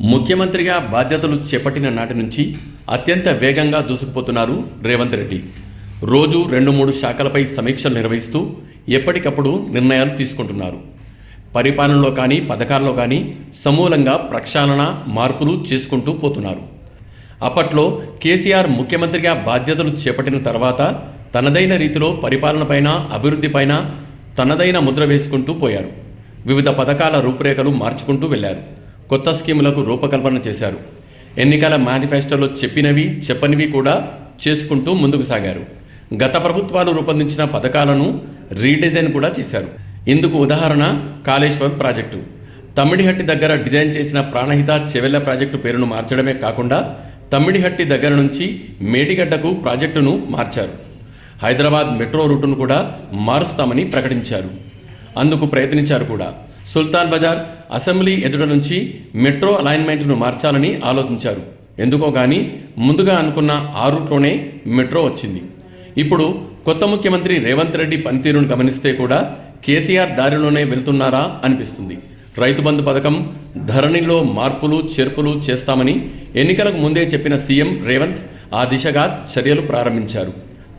ముఖ్యమంత్రిగా బాధ్యతలు చేపట్టిన నాటి నుంచి అత్యంత వేగంగా దూసుకుపోతున్నారు రేవంత్ రెడ్డి. రోజు రెండు మూడు శాఖలపై సమీక్షలు నిర్వహిస్తూ ఎప్పటికప్పుడు నిర్ణయాలు తీసుకుంటున్నారు. పరిపాలనలో కానీ పథకాల్లో కానీ సమూలంగా ప్రక్షాళన మార్పులు చేసుకుంటూ పోతున్నారు. అప్పట్లో కేసీఆర్ ముఖ్యమంత్రిగా బాధ్యతలు చేపట్టిన తర్వాత తనదైన రీతిలో పరిపాలనపైన అభివృద్ధిపైన తనదైన ముద్ర వేసుకుంటూ పోయారు. వివిధ పథకాల రూపురేఖలు మార్చుకుంటూ వెళ్ళారు. కొత్త స్కీములకు రూపకల్పన చేశారు. ఎన్నికల మేనిఫెస్టోలో చెప్పినవి చెప్పనివి కూడా చేసుకుంటూ ముందుకు సాగారు. గత ప్రభుత్వాలు రూపొందించిన పథకాలను రీడిజైన్ కూడా చేశారు. ఇందుకు ఉదాహరణ కాళేశ్వర్ ప్రాజెక్టు. తమ్మిడిహట్టి దగ్గర డిజైన్ చేసిన ప్రాణహిత చెవెళ్ళ ప్రాజెక్టు పేరును మార్చడమే కాకుండా తమ్మిడిహట్టి దగ్గర నుంచి మేడిగడ్డకు ప్రాజెక్టును మార్చారు. హైదరాబాద్ మెట్రో రూటును కూడా మారుస్తామని ప్రకటించారు. అందుకు ప్రయత్నించారు కూడా. సుల్తాన్ బజార్ అసెంబ్లీ ఎదుట నుంచి మెట్రో అలైన్మెంట్ను మార్చాలని ఆలోచించారు. ఎందుకో కానీ ముందుగా అనుకున్న ఆ రూట్లోనే మెట్రో వచ్చింది. ఇప్పుడు కొత్త ముఖ్యమంత్రి రేవంత్ రెడ్డి పనితీరును గమనిస్తే కూడా కేసీఆర్ దారిలోనే వెళ్తున్నారా అనిపిస్తుంది. రైతు బంధు పథకం ధరణిలో మార్పులు చేర్పులు చేస్తామని ఎన్నికలకు ముందే చెప్పిన సీఎం రేవంత్ ఆ దిశగా చర్యలు ప్రారంభించారు.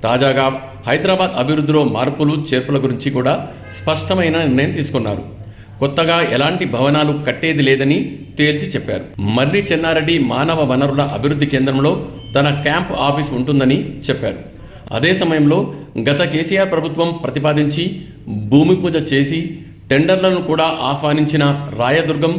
తాజాగా హైదరాబాద్ అభివృద్ధిలో మార్పులు చేర్పుల గురించి కూడా స్పష్టమైన నిర్ణయం తీసుకున్నారు. కొత్తగా ఎలాంటి భవనాలు కట్టేది లేదని తేల్చి చెప్పారు. మర్రి చెన్నారెడ్డి మానవ వనరుల అభివృద్ధి కేంద్రంలో తన క్యాంప్ ఆఫీస్ ఉంటుందని చెప్పారు. అదే సమయంలో గత కేసీఆర్ ప్రభుత్వం ప్రతిపాదించి భూమి పూజ చేసి టెండర్లను కూడా ఆహ్వానించిన రాయదుర్గం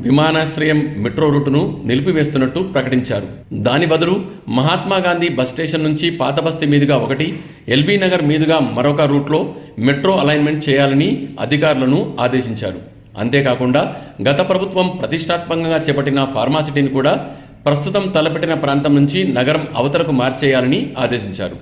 విమానాశ్రయం మెట్రో రూటును నిలిపివేస్తున్నట్టు ప్రకటించారు. దాని బదులు మహాత్మా గాంధీ బస్ స్టేషన్ నుంచి పాత బస్తీ మీదుగా ఒకటి ఎల్బీ నగర్ మీదుగా మరొక రూట్లో మెట్రో అలైన్మెంట్ చేయాలని అధికారులను ఆదేశించారు. అంతేకాకుండా గత ప్రభుత్వం ప్రతిష్టాత్మకంగా చేపట్టిన ఫార్మాసిటీని కూడా ప్రస్తుతం తలపెట్టిన ప్రాంతం నుంచి నగరం అవతలకు మార్చేయాలని ఆదేశించారు.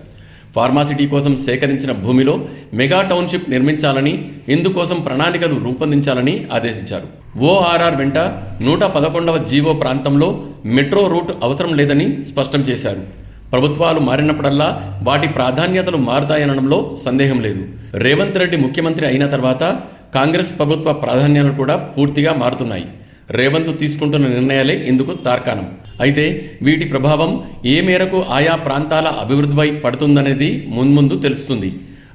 ఫార్మాసిటీ కోసం సేకరించిన భూమిలో మెగా టౌన్షిప్ నిర్మించాలని ఇందుకోసం ప్రణాళికలు రూపొందించాలని ఆదేశించారు. ఓఆర్ఆర్ వెంట నూట పదకొండవ జీవో ప్రాంతంలో మెట్రో రూట్ అవసరం లేదని స్పష్టం చేశారు. ప్రభుత్వాలు మారినప్పుడల్లా వాటి ప్రాధాన్యతలు మారుతాయనడంలో సందేహం లేదు. రేవంత్ రెడ్డి ముఖ్యమంత్రి అయిన తర్వాత కాంగ్రెస్ ప్రభుత్వ ప్రాధాన్యాలు కూడా పూర్తిగా మారుతున్నాయి. రేవంత్ తీసుకుంటున్న నిర్ణయాలే ఇందుకు తార్కాణం. అయితే వీటి ప్రభావం ఏ మేరకు ఆయా ప్రాంతాల అభివృద్ధిపై పడుతుందనేది మున్ముందు తెలుస్తుంది.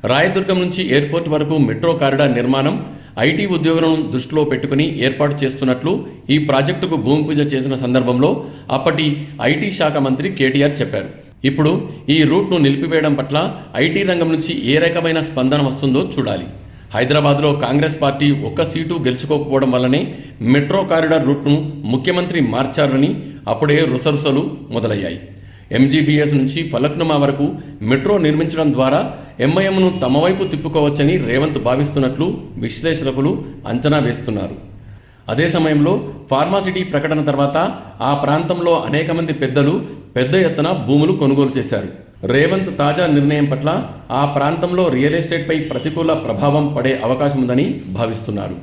రాయదుర్గం నుంచి ఎయిర్పోర్ట్ వరకు మెట్రో కారిడార్ నిర్మాణం ఐటీ ఉద్యోగులను దృష్టిలో పెట్టుకుని ఏర్పాటు చేస్తున్నట్లు ఈ ప్రాజెక్టుకు భూమి పూజ చేసిన సందర్భంలో అప్పటి ఐటీ శాఖ మంత్రి కేటీఆర్ చెప్పారు. ఇప్పుడు ఈ రూట్ను నిలిపివేయడం పట్ల ఐటీ రంగం నుంచి ఏ రకమైన స్పందన వస్తుందో చూడాలి. హైదరాబాద్లో కాంగ్రెస్ పార్టీ ఒక్క సీటు గెలుచుకోకపోవడం వల్లనే మెట్రో కారిడార్ రూట్ను ముఖ్యమంత్రి మార్చారని అప్పుడే రుసరుసలు మొదలయ్యాయి. ఎంజీబీఎస్ నుంచి ఫలక్నుమా వరకు మెట్రో నిర్మించడం ద్వారా ఎంఐఎంను తమ వైపు తిప్పుకోవచ్చని రేవంత్ భావిస్తున్నట్లు విశ్లేషకులు అంచనా వేస్తున్నారు. అదే సమయంలో ఫార్మాసిటీ ప్రకటన తర్వాత ఆ ప్రాంతంలో అనేక మంది పెద్దలు పెద్ద ఎత్తున భూములు కొనుగోలు చేశారు. రేవంత్ తాజా నిర్ణయం పట్ల ఆ ప్రాంతంలో రియల్ ఎస్టేట్పై ప్రతికూల ప్రభావం పడే అవకాశం ఉందని భావిస్తున్నారు